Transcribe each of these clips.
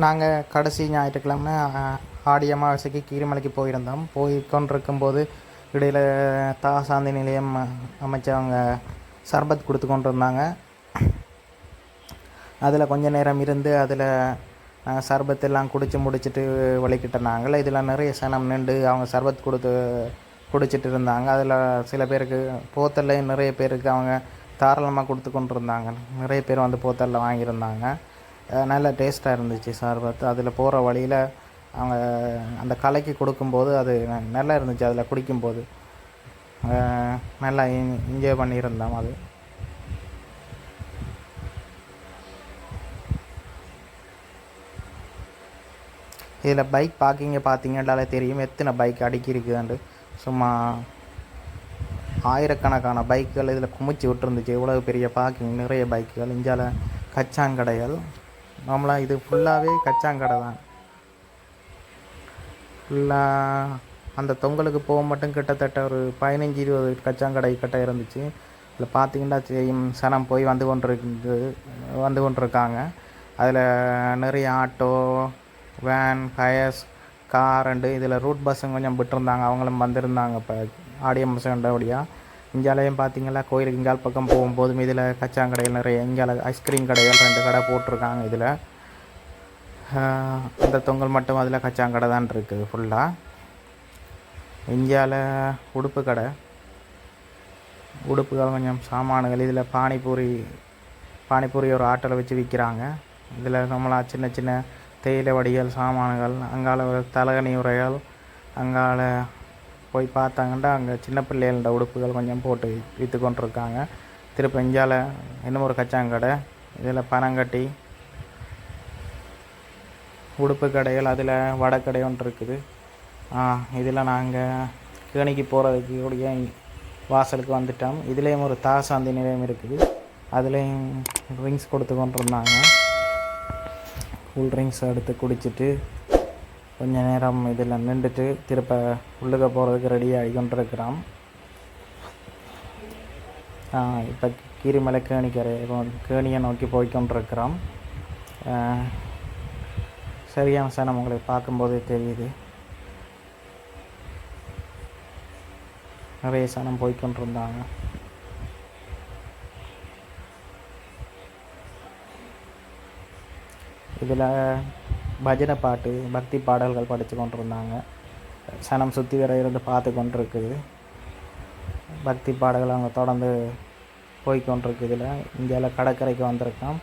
நாங்கள் கடைசி ஞாயிற்றுக்கிழமை ஆடி அமாவாசைக்கு கீரிமலைக்கு போயிருந்தோம். போய் கொண்டிருக்கும்போது இடையில் தா சாந்தி நிலையம் அமைச்சவங்க சர்பத் கொடுத்து கொண்டு இருந்தாங்க அதில் கொஞ்ச நேரம் இருந்து அதில் நாங்கள் சர்பத் எல்லாம் குடிச்சு முடிச்சிட்டு வலிக்கிட்ட நாங்கள் இதில் நிறைய சனம் நின்று அவங்க சர்பத் கொடுத்து குடிச்சிட்டு இருந்தாங்க. அதில் சில பேருக்கு போத்தல்லையும் நிறைய பேருக்கு அவங்க தாராளமாக கொடுத்து கொண்டு இருந்தாங்க நிறைய பேர் வந்து போத்தலில் வாங்கியிருந்தாங்க. நல்ல டேஸ்ட்டாக இருந்துச்சு சார். பார்த்து அதில் போகிற வழியில் அவங்க அந்த கலைக்கு கொடுக்கும்போது அது ந- நல்லா இருந்துச்சு அதில் குடிக்கும்போது. நல்லா என்ஜாய் பண்ணியிருந்தோம் அது. இதில் பைக் பார்க்கிங்க பார்த்தீங்கன்னாலே தெரியும். எத்தனை பைக் அடுக்கி இருக்குதுண்டு சும்மா ஆயிரக்கணக்கான பைக்குகள் இதில் குமிச்சு விட்டுருந்துச்சு. இவ்வளோ பெரிய பார்க்கிங் நிறைய பைக்குகள் இஞ்சால கச்சாங்கடைகள். நார்மலாக இது ஃபுல்லாகவே கச்சாங்கடை தான். ஃபுல்லாக அந்த தொங்கலுக்கு போக மட்டும் கிட்டத்தட்ட ஒரு பதினஞ்சு இருபது கச்சாங்கடை கிட்ட இருந்துச்சு. இதில் பார்த்தீங்கன்னா செய்யும் சனம் போய் வந்து கொண்டிருக்கு வந்து கொண்டிருக்காங்க. அதில் நிறைய auto van hires car and இதில் ரூட் பஸ்ஸும் கொஞ்சம் விட்டுருந்தாங்க. அவங்களும் வந்திருந்தாங்க இப்போ. ஆடியம் பஸ்ஸுண்டபடியாக இந்தியாலையும் பார்த்தீங்களா கோயிலுக்கு இங்கால் பக்கம் போகும்போதும் இதில் கச்சாங்கடைகள் நிறைய இங்கால ஐஸ்கிரீம் கடைகள் ரெண்டு கடை போட்டிருக்காங்க இதில். அந்த தொங்கல் மட்டும் அதில் கச்சாங்கடை தான் இருக்குது ஃபுல்லாக இந்தியாவில் உடுப்பு கடை. உடுப்புகள் கொஞ்சம் சாமான்கள் இதில் பானிபூரி பானிபூரி ஒரு ஆட்டோவில் வச்சு விற்கிறாங்க இதில் நம்மளா சின்ன சின்ன தேயிலை வடிகள் சாமான்கள் அங்கால ஒரு தலகணி உரைகள் அங்கால போய் பார்த்தாங்கன்னா அங்கே சின்ன பிள்ளைகளோட உடுப்புகள் கொஞ்சம் போட்டு விற்று கொண்டிருக்காங்க திருப்பி இந்தியாவில் இன்னும் ஒரு கச்சாங்கடை இதில் பனங்கட்டி உடுப்பு கடைகள் அதில் வடக்கடை ஒன்று இருக்குது. இதில் நாங்கள் கேணிக்கு போகிறதுக்கு உடைய வாசலுக்கு வந்துட்டோம். இதுலேயும் ஒரு தாசாந்தி நிலையம் இருக்குது. அதுலேயும் ட்ரிங்க்ஸ் கொடுத்து கொண்டிருந்தாங்க. கூல் ட்ரிங்க்ஸ் எடுத்து குடிச்சிட்டு கொஞ்ச நேரம் இதில் நின்றுட்டு திருப்ப உள்ளுக்க போகிறதுக்கு ரெடி ஆகி இப்போ கீரிமலை கேணிக்கரை கேணியை நோக்கி போய் கொண்டிருக்கிறோம் ஆஹ், சரியான சனம் உங்களை பார்க்கும்போதே தெரியுது. நிறைய சனம் போய்கொண்டிருந்தாங்க இதில் பஜனை பாட்டு பக்தி பாடல்கள் படித்து கொண்டிருந்தாங்க. சனம் சுற்றி வர இருந்து பார்த்து கொண்டிருக்குது. பக்தி பாடல்கள் அவங்க தொடர்ந்து போய் கொண்டிருக்கு இதில் இந்தியாவில் கடற்கரைக்கு வந்திருக்கோம்.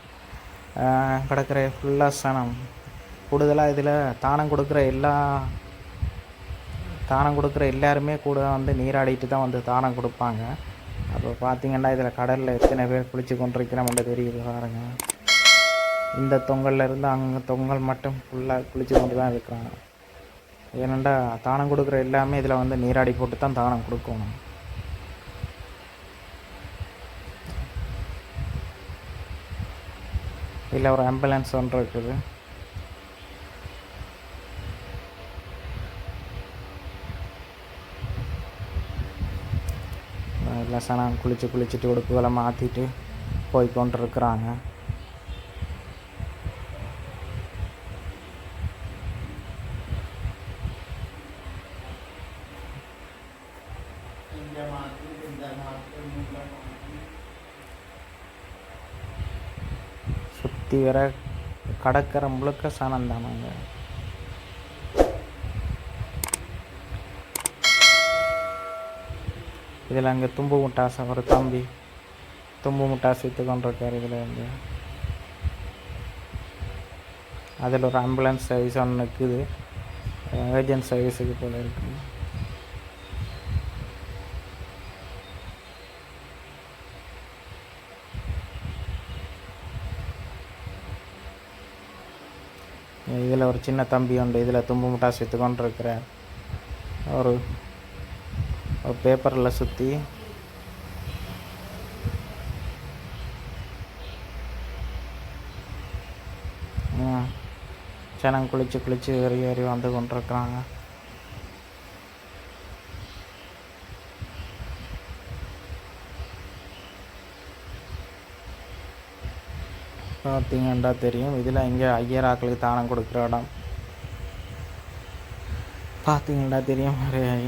கடற்கரை ஃபுல்லாக சனம். கூடுதலாக இதில் தானம் கொடுக்குற எல்லா தானம் கொடுக்குற எல்லாருமே கூட வந்து நீராடிட்டு தான் வந்து தானம் கொடுப்பாங்க. அப்போ பார்த்தீங்கன்னா இதில் கடலில் எத்தனை பேர் குளிச்சு கொண்டிருக்கிறோம் தெரியுது பாருங்கள் இந்த தொங்கல்ல இருந்து அங்கே தொங்கல் மட்டும் ஃபுல்லாக குளிச்சு கொண்டு தான் இருக்கிறாங்க. ஏனண்டா தானம் கொடுக்குற எல்லாமே இதில் வந்து நீராடி போட்டு தான் தானம் கொடுக்கணும். இதில் ஒரு ஆம்புலன்ஸ் ஒன்று இருக்குது. இல்லை சனம் குளிச்சு குளிச்சுட்டு உடுப்புகளை மாற்றிட்டு போய் கொண்டிருக்கிறாங்க. சுற்றி வர கடற்கரை முழுக்க சாணம் தானாங்க இதில் அங்கே தும்பு முட்டாசை ஒரு தம்பி தும்பு முட்டாசை விற்று கொண்டிருக்கார் இதில் வந்து அதில் ஒரு ஆம்புலன்ஸ் சர்வீஸ் ஒன்று இருக்குது ஏர்ஜென்ட் சர்வீஸுக்கு போல இருக்குது இதில் ஒரு சின்ன தம்பி உண்டு இதில் தும்பு முட்டாசு விற்று இருக்கிறார் ஒரு ஒரு பேப்பரில் சுற்றி ஜனம் குளித்து குளித்து ஏறி ஏறி வந்து கொண்டிருக்கிறாங்க. பார்த்தீங்கன்னா தெரியும். இதில் இங்கே ஐயராக்களுக்கு தானம் கொடுக்குற இடம். பார்த்தீங்கன்னா தெரியும்.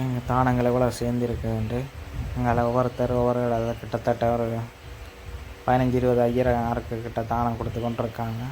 எங்கள் தானங்கள் எவ்வளோ சேர்ந்துருக்குன்ட்டு. அங்கே ஒவ்வொருத்தர் ஒவ்வொரு இடத்துல கிட்டத்தட்ட ஒரு பதினஞ்சு இருபது ஐயராருக்கு கிட்ட தானம் கொடுத்து கொண்டிருக்காங்க.